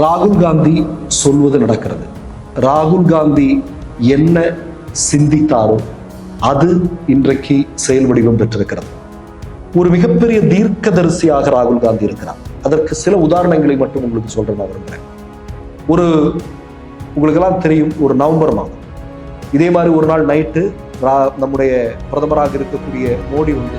ராகுல் காந்தி சொல்வது நடக்கிறது. ராகுல் காந்தி என்ன சிந்தித்தாரோ அது இன்றைக்கு செயல் வடிவம் பெற்றிருக்கிறது. ஒரு மிகப்பெரிய தீர்க்கதரிசியாக ராகுல் காந்தி இருக்கிறார். அதற்கு சில உதாரணங்களை மட்டும் உங்களுக்கு சொல்றேன் நான் விரும்புகிறேன் ஒரு உங்களுக்கெல்லாம் தெரியும் ஒரு நவம்பர் மாதம். இதே மாதிரி ஒரு நாள் நைட்டு நம்முடைய பிரதமராக இருக்கக்கூடிய மோடி வந்து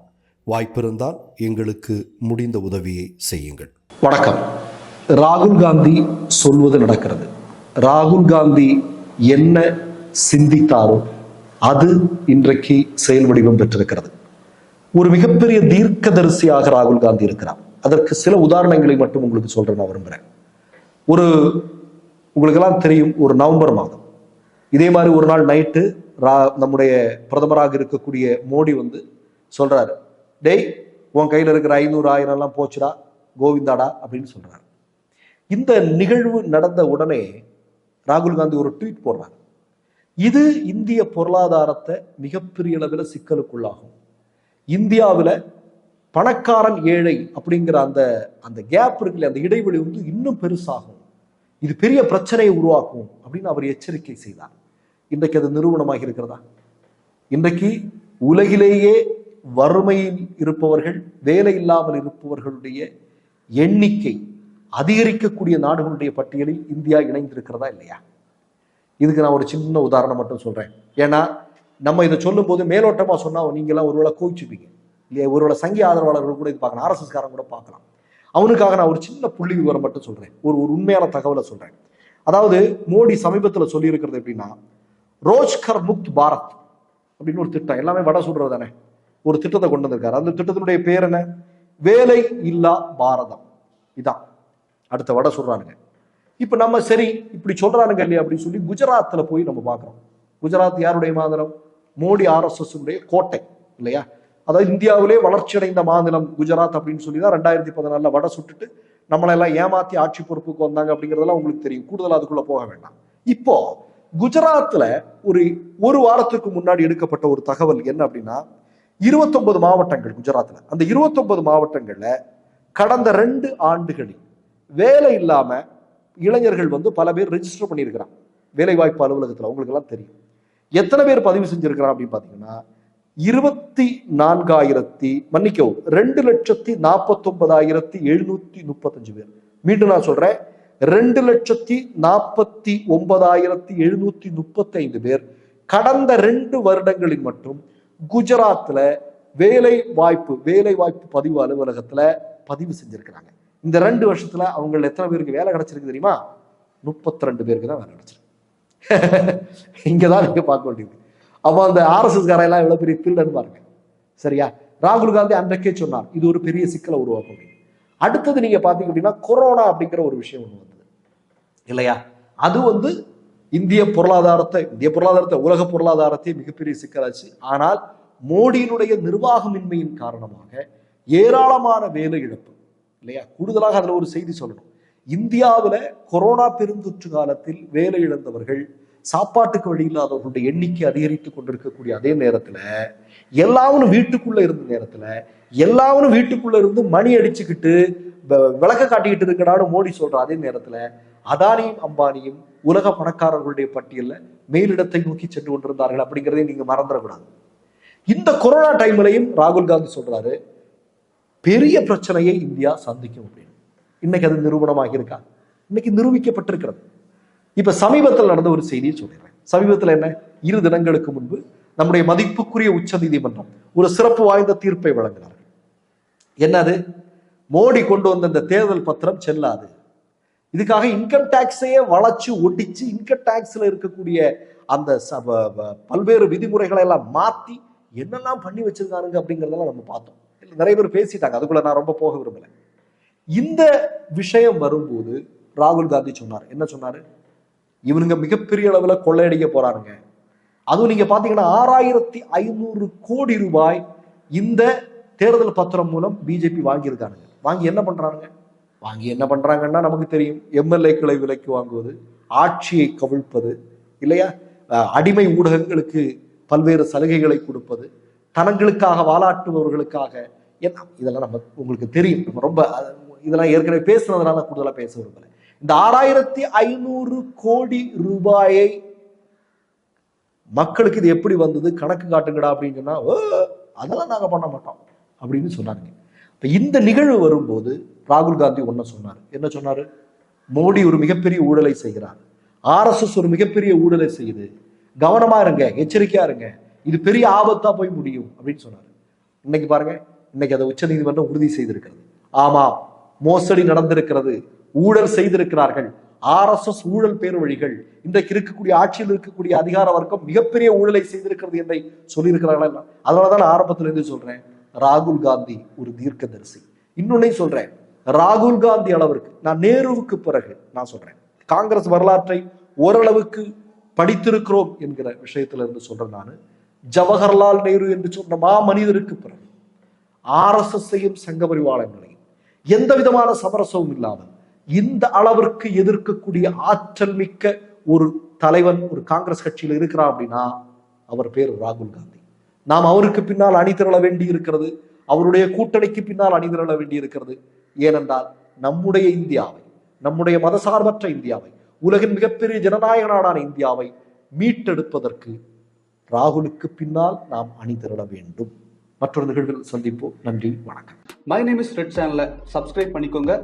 வாய்ப்பிருந்தால் எங்களுக்கு முடிந்த உதவியை செய்யுங்கள். வணக்கம். ராகுல் காந்தி சொல்வது நடக்கிறது. ராகுல் காந்தி என்ன சிந்தித்தாரோ அது இன்றைக்கு செயல் வடிவம் பெற்றிருக்கிறது. ஒரு மிகப்பெரிய தீர்க்கதரிசியாக ராகுல் காந்தி இருக்கிறார். அதற்கு சில உதாரணங்களை மட்டும் உங்களுக்கு சொல்றேன் நான் விரும்புகிறேன் ஒரு உங்களுக்கெல்லாம் தெரியும் ஒரு நவம்பர் மாதம். இதே மாதிரி ஒரு நாள் நைட்டு நம்முடைய பிரதமராக இருக்கக்கூடிய மோடி வந்து சொல்றாரு டேய் உன் கையில் இருக்கிற ஐநூறு ஆயிரம் எல்லாம் போச்சுடா கோவிந்தாடா அப்படின்னு சொல்றாரு. இந்த நிகழ்வு நடந்த உடனே ராகுல் காந்தி ஒரு ட்வீட் போடுறாங்க இது இந்திய பொருளாதாரத்தை மிகப்பெரிய அளவில் சிக்கலுக்குள்ளாகும் இந்தியாவில் பணக்காரன் ஏழை அப்படிங்கிற அந்த அந்த கேப் இருக்குல்ல அந்த இடைவெளி வந்து இன்னும் பெருசாகும். இது பெரிய பிரச்சனையை உருவாக்கும் அப்படின்னு அவர் எச்சரிக்கை செய்தார். இன்றைக்கு அது நிறுவனமாக இருக்கிறதா? இன்றைக்கு உலகிலேயே வறுமையில் இருப்பவர்கள் வேலை இல்லாமல் இருப்பவர்களுடைய எண்ணிக்கை அதிகரிக்கக்கூடிய நாடுகளுடைய பட்டியலில் இந்தியா இணைந்திருக்கிறதா இல்லையா? இதுக்கு நான் ஒரு சின்ன உதாரணம் மட்டும் சொல்றேன். ஏன்னா நம்ம இதை சொல்லும் போது மேலோட்டமா சொன்னா நீங்களாம் ஒருவேளை கோவிச்சுப்பீங்க. இல்லையா ஒருவேளை சங்கி ஆதரவாளர்கள் கூட இது பார்க்கலாம் ஆர்எஸ்எஸ் காரன் கூட பார்க்கலாம். அவனுக்காக நான் ஒரு சின்ன புள்ளி விவரம் மட்டும் சொல்றேன். ஒரு ஒரு உண்மையான தகவலை சொல்றேன். அதாவது மோடி சமீபத்தில் சொல்லியிருக்கிறது எப்படின்னா ரோஜ்கர் முக்த் பாரத் அப்படின்னு ஒரு திட்டம். எல்லாமே வட சொல்றது தானே? ஒரு திட்டத்தை கொண்டு வந்திருக்காரு. அந்த திட்டத்தினுடைய பேர் என்ன? வேலை இல்லா பாரதம். இதான். அடுத்த வட சொல்றானுங்க. இப்ப நம்ம சரி இப்படி சொல்றானுங்க இல்லையா அப்படின்னு சொல்லி குஜராத்ல போய் நம்ம பார்க்குறோம். குஜராத் யாருடைய மாநிலம்? மோடி ஆர்எஸ்எஸ் கோட்டை இல்லையா? அதாவது இந்தியாவிலே வளர்ச்சி அடைந்த மாநிலம் குஜராத் அப்படின்னு சொல்லி தான் ரெண்டாயிரத்தி பதினாலுல வட சுட்டுட்டு நம்மளெல்லாம் ஏமாத்தி ஆட்சி பொறுப்புக்கு வந்தாங்க அப்படிங்கிறதெல்லாம் உங்களுக்கு தெரியும். கூடுதல் அதுக்குள்ள போக வேண்டாம். இப்போ குஜராத்ல ஒரு ஒரு வாரத்துக்கு முன்னாடி எடுக்கப்பட்ட ஒரு தகவல் என்ன அப்படின்னா இருபத்தொன்பது மாவட்டங்கள் குஜராத்தில் அந்த இருபத்தொன்பது மாவட்டங்களில் கடந்த ரெண்டு ஆண்டுகளில் வேலை இல்லாமல் இளைஞர்கள் வந்து பல பேர் ரெஜிஸ்டர் பண்ணியிருக்கிறான் வேலைவாய்ப்பு அலுவலகத்தில் அவங்களுக்கெல்லாம் தெரியும். எத்தனை பேர் பதிவு செஞ்சிருக்கிறான் அப்படின்னு பார்த்தீங்கன்னா இருபத்தி நான்காயிரத்தி மன்னிக்கவும் ரெண்டு லட்சத்தி நாற்பத்தொன்பதாயிரத்தி எழுநூத்தி முப்பத்தஞ்சு பேர். மீண்டும் நான் சொல்றேன் ரெண்டு லட்சத்தி நாற்பத்தி ஒன்பதாயிரத்தி எழுநூத்தி முப்பத்தி ஐந்து பேர் கடந்த ரெண்டு வருடங்களில் மட்டும் குஜராத்தில் வேலை வாய்ப்பு வேலை வாய்ப்பு பதிவு அலுவலகத்துல பதிவு செஞ்சுருக்கிறாங்க. இந்த ரெண்டு வருஷத்துல அவங்க எத்தனை பேருக்கு வேலை கிடைச்சிருக்கு தெரியுமா? முப்பத்தி ரெண்டு பேருக்கு தான் வேலை கிடைச்சிருக்கு. இங்கதான் நீங்கள் பார்க்க வேண்டியது அப்போ அந்த ஆர்எஸ்எஸ் காரையெல்லாம் எவ்வளவு பெரிய திருடன் பாருங்க. சரியா? ராகுல் காந்தி அன்றைக்கே சொன்னார் இது ஒரு பெரிய சிக்கலை உருவாக்கும் அப்படின்னு. அடுத்தது நீங்க பார்த்தீங்க அப்படின்னா கொரோனா அப்படிங்கிற ஒரு விஷயம் ஒண்ணு வந்தது. இல்லையா? அது வந்து இந்திய பொருளாதாரத்தை இந்திய பொருளாதாரத்தை உலக பொருளாதாரத்தை மிகப்பெரிய சிக்கலாச்சு. ஆனால் மோடியினுடைய நிர்வாகமின்மையின் காரணமாக ஏராளமான வேலை இழப்பு இல்லையா? கூடுதலாக அதில் ஒரு செய்தி சொல்லணும். இந்தியாவில் கொரோனா பெருந்தொற்று காலத்தில் வேலை இழந்தவர்கள் சாப்பாட்டுக்கு வழி இல்லாதவர்களுடைய எண்ணிக்கை அதிகரித்துக் கொண்டிருக்கக்கூடிய அதே நேரத்துல எல்லாவனும் வீட்டுக்குள்ள இருந்த நேரத்துல எல்லாவனும் வீட்டுக்குள்ள இருந்து மணி அடிச்சுக்கிட்டு வ- விளக்க காட்டிக்கிட்டு இருக்கடான்னு மோடி சொல்ற அதே நேரத்துல அதானியும் அம்பானியும் உலக பணக்காரர்களுடைய பட்டியல்ல மேலிடத்தை நோக்கி சென்று கொண்டிருந்தார்கள் அப்படிங்கிறதையும் நீங்க மறந்துடக்கூடாது. இந்த கொரோனா டைம்லையும் ராகுல் காந்தி சொல்றாரு பெரிய பிரச்சனையை இந்தியா சந்திக்கும் அப்படின்னு. இன்னைக்கு அது நிரூபணமாக இருக்கா இன்னைக்கு நிரூபிக்கப்பட்டிருக்கிறது. இப்ப சமீபத்தில் நடந்த ஒரு செய்தியை சொல்லிடுறேன். சமீபத்தில் என்ன? இரு தினங்களுக்கு முன்பு நம்முடைய மதிப்புக்குரிய உச்ச நீதிமன்றம் ஒரு சிறப்பு வாய்ந்த தீர்ப்பை வழங்கினார்கள். என்னது? மோடி கொண்டு வந்த இந்த தேர்தல் பத்திரம் செல்லாது. இதுக்காக இன்கம் டேக்ஸையே வளைச்சு ஒட்டிச்சு இன்கம் டேக்ஸில் இருக்கக்கூடிய அந்த ச- பல்வேறு விதிமுறைகளை எல்லாம் மாற்றி என்னெல்லாம் பண்ணி வச்சிருக்காருங்க அப்படிங்கிறதெல்லாம் நம்ம பார்த்தோம். நிறைய பேர் பேசிட்டாங்க. அதுக்குள்ள நான் ரொம்ப போக விரும்பலை. இந்த விஷயம் வரும்போது ராகுல் காந்தி சொன்னார். என்ன சொன்னாரு? இவனுங்க மிகப்பெரிய அளவில் கொள்ளையடிக்க போறாருங்க அதுவும் நீங்க பாத்தீங்கன்னா ஆறாயிரத்தி ஐநூறு கோடி ரூபாய் இந்த தேர்தல் பத்திரம் மூலம் பிஜேபி வாங்கியிருக்கானுங்க. வாங்கி என்ன பண்றானுங்க? வாங்கி என்ன பண்றாங்கன்னா நமக்கு தெரியும் எம்எல்ஏக்களை விலைக்கு வாங்குவது ஆட்சியை கவிழ்ப்பது இல்லையா? அடிமை ஊடகங்களுக்கு பல்வேறு சலுகைகளை கொடுப்பது தனங்களுக்காக வாலாட்டுபவர்களுக்காக என்ன இதெல்லாம் நம்ம உங்களுக்கு தெரியும். நம்ம ரொம்ப இதெல்லாம் ஏற்கனவே பேசுனதுனால கூடுதலாக பேச விரும்பல. இந்த ஆறாயிரத்தி ஐநூறு கோடி ரூபாயை மக்களுக்கு இது எப்படி வந்தது? கணக்கு காட்டுங்கடா அப்படின்னு சொன்னா "ஓ, அதெல்லாம் நாங்கள் பண்ண மாட்டோம் அப்படின்னு சொன்னாங்க. இப்போ இந்த நிகழ்வு வரும்போது ராகுல் காந்தி ஒன்ன சொன்னார். என்ன சொன்னார்? மோடி ஒரு மிகப்பெரிய ஊழலை செய்கிறார். ஆர்எஸ்எஸ் ஒரு மிகப்பெரிய ஊழலை செய்யுது. கவனமாக இருங்க எச்சரிக்கையா இருங்க. இது பெரிய ஆபத்தாக போய் முடியும் அப்படின்னு சொன்னார். இன்னைக்கு பாருங்க இன்னைக்கு அதை உச்சநீதிமன்றம் உறுதி செய்திருக்கிறது. ஆமாம் மோசடி நடந்திருக்கிறது. ஊழல் செய்திருக்கிறார்கள். ஆர்எஸ்எஸ் ஊழல் பேர்வழிகள் இன்றைக்கு இருக்கக்கூடிய ஆட்சியில் இருக்கக்கூடிய அதிகார வர்க்கம் மிகப்பெரிய ஊழலை செய்திருக்கிறது என்றை சொல்லியிருக்கிறார்கள் அதனால தான் நான் இருந்து சொல்றேன். ராகுல் காந்தி ஒரு தீர்க்கதரிசி. இன்னொன்னையும் சொல்றேன். ராகுல் காந்தி அளவிற்கு நான் நேருவுக்கு பிறகு நான் சொல்றேன். காங்கிரஸ் வரலாற்றை ஓரளவுக்கு படித்திருக்கிறோம் என்கிற விஷயத்துல இருந்து சொல்றேன் நான். ஜவஹர்லால் நேரு என்று சொன்ன மா மனிதருக்கு பிறகு ஆர்எஸ்எஸ்ஸையும் சங்க பரிவாளங்களையும் எந்த விதமான சமரசமும் இல்லாமல் இந்த அளவிற்கு எதிர்க்கக்கூடிய ஆற்றல் மிக்க ஒரு தலைவன் ஒரு காங்கிரஸ் கட்சியில் இருக்கிறார் அப்படின்னா அவர் பேர் ராகுல் காந்தி. நாம் அவருக்கு பின்னால் அணிதிரள வேண்டி இருக்கிறது அவருடைய கூட்டணிக்கு பின்னால் அணிதிரள வேண்டி இருக்கிறது ஏனென்றால் நம்முடைய இந்தியாவை நம்முடைய மதசார்பற்ற இந்தியாவை உலகின் மிகப்பெரிய ஜனநாயக நாடான இந்தியாவை மீட்டெடுப்பதற்கு ராகுலுக்கு பின்னால் நாம் அணிதிரள வேண்டும். மற்றொரு நிகழ்வில் சந்திப்போம். நன்றி வணக்கம். மை நேம் இஸ் ரெட் சேனலை சப்ஸ்கிரைப் பண்ணிக்கோங்க.